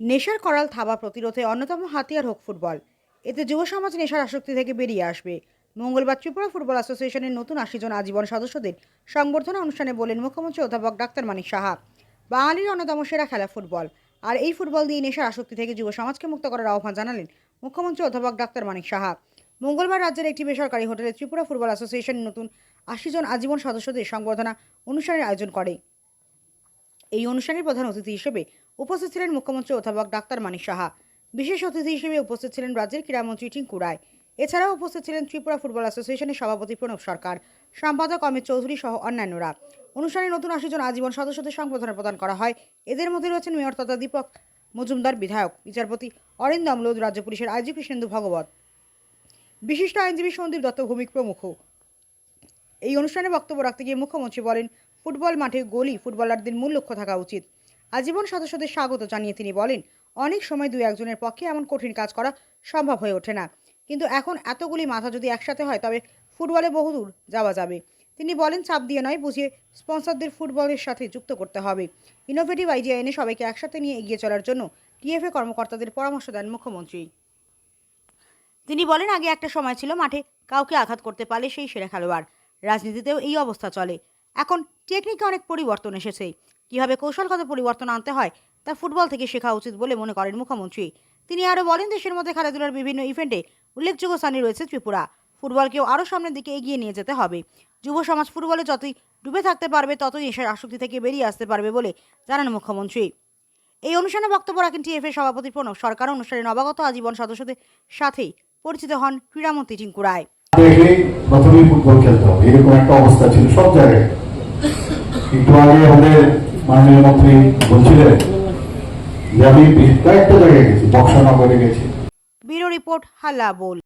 নেশার করাল থাবা প্রতিরোধে অন্যতম হাতিয়ার হোক ফুটবল। এতে যুব সমাজ নেশার আসক্তি থেকে বেরিয়ে আসবে। মঙ্গলবার ত্রিপুরা ফুটবল অ্যাসোসিয়েশনের নতুন আশি জন আজীবন সদস্যদের সংবর্ধনা অনুষ্ঠানে বলেন মুখ্যমন্ত্রী অধ্যাপক ডাক্তার মানিক সাহা। বাঙালির অন্যতম সেরা খেলা ফুটবল। আর এই ফুটবল দিয়ে নেশার আসক্তি থেকে যুব সমাজকে মুক্ত করার আহ্বান জানালেন মুখ্যমন্ত্রী অধ্যাপক ডাক্তার মানিক সাহা। মঙ্গলবার রাজ্যের একটি বেসরকারি হোটেলে ত্রিপুরা ফুটবল অ্যাসোসিয়েশন নতুন আশি জন আজীবন সদস্যদের সংবর্ধনা অনুষ্ঠানের আয়োজন করে। এই অনুষ্ঠানের প্রধান অতিথি হিসেবে উপস্থিত ছিলেন মুখ্যমন্ত্রী অধ্যাপক ডাক্তার মানিক সাহা। বিশেষ অতিথি হিসেবে উপস্থিত ছিলেন রাজ্যের ক্রীড়ামন্ত্রী টিঙ্কু রায়। এছাড়াও উপস্থিত ছিলেন ত্রিপুরা ফুটবল অ্যাসোসিয়েশনের সভাপতি প্রণব সরকার, সম্পাদক অমিত চৌধুরী সহ অন্যান্যরা। অনুষ্ঠানে নতুন আশি জন আজীবন সদস্যদের সংবর্ধনা প্রদান করা হয়। এদের মধ্যে রয়েছেন মেয়র তথা দীপক মজুমদার, বিধায়ক, বিচারপতি অরিন্দ অমলোদ রাজ্য পুলিশের আইজি কৃষ্ণেন্দু ভগবত। বিশিষ্ট আইনজীবী সন্দীপ দত্ত ভৌমিক প্রমুখ। এই অনুষ্ঠানে বক্তব্য রাখতে গিয়ে মুখ্যমন্ত্রী বলেন, ফুটবল মাঠে গোলই ফুটবলারদের মূল লক্ষ্য থাকা উচিত। আজীবন সদস্যদের স্বাগত জানিয়ে তিনি বলেন, অনেক সময় দুই একজনের পক্ষে এমন কঠিন কাজ করা সম্ভব হয়ে ওঠে না। কিন্তু এখন এতগুলি মাথা যদি একসাথে হয়, তবে ফুটবলে বহুদূর যাওয়া যাবে। তিনি বলেন, চাপ দিয়ে নয়, বুঝিয়ে স্পন্সরদের ফুটবলের সাথে যুক্ত করতে হবে। ইনোভেটিভ আইডিয়া এনে সবাইকে একসাথে নিয়ে এগিয়ে চলার জন্য টিএফএ কর্মকর্তাদের পরামর্শ দেন মুখ্যমন্ত্রী। তিনি বলেন, আগে একটা সময় ছিল মাঠে কাউকে আঘাত করতে পারলে সেই সেরা খেলোয়াড়। রাজনীতিতেও এই অবস্থা চলে। এখন টেকনিকে অনেক পরিবর্তন এসেছে। কীভাবে কৌশলগত পরিবর্তন আনতে হয় তা ফুটবল থেকে শেখা উচিত বলে মনে করেন মুখ্যমন্ত্রী। তিনি আরও বলেন, দেশের মধ্যে খেলাধুলার বিভিন্ন ইভেন্টে উল্লেখযোগ্য স্থানে রয়েছে ত্রিপুরা। ফুটবলকেও আরও সামনের দিকে এগিয়ে নিয়ে যেতে হবে। যুব সমাজ ফুটবলে যতই ডুবে থাকতে পারবে, ততই এসের আসক্তি থেকে বেরিয়ে আসতে পারবে বলে জানান মুখ্যমন্ত্রী। এই অনুষ্ঠানে বক্তব্য রাখেন টিএফএ সভাপতি প্রণব সরকার। অনুষ্ঠানে নবাগত আজীবন সদস্যদের সাথেই পরিচিত হন ক্রীড়ামন্ত্রী টিঙ্কু রায়। প্রথমেই ফুটবল খেলতে হবে। এরকম একটা অবস্থা ছিল সব জায়গায়। একটু আগে আমাদের মাননীয় মন্ত্রী বলছিলেন যে আমি কয়েকটা জায়গায় গেছি বক্সনগরে গেছি। ব্যুরো রিপোর্ট হালা বোল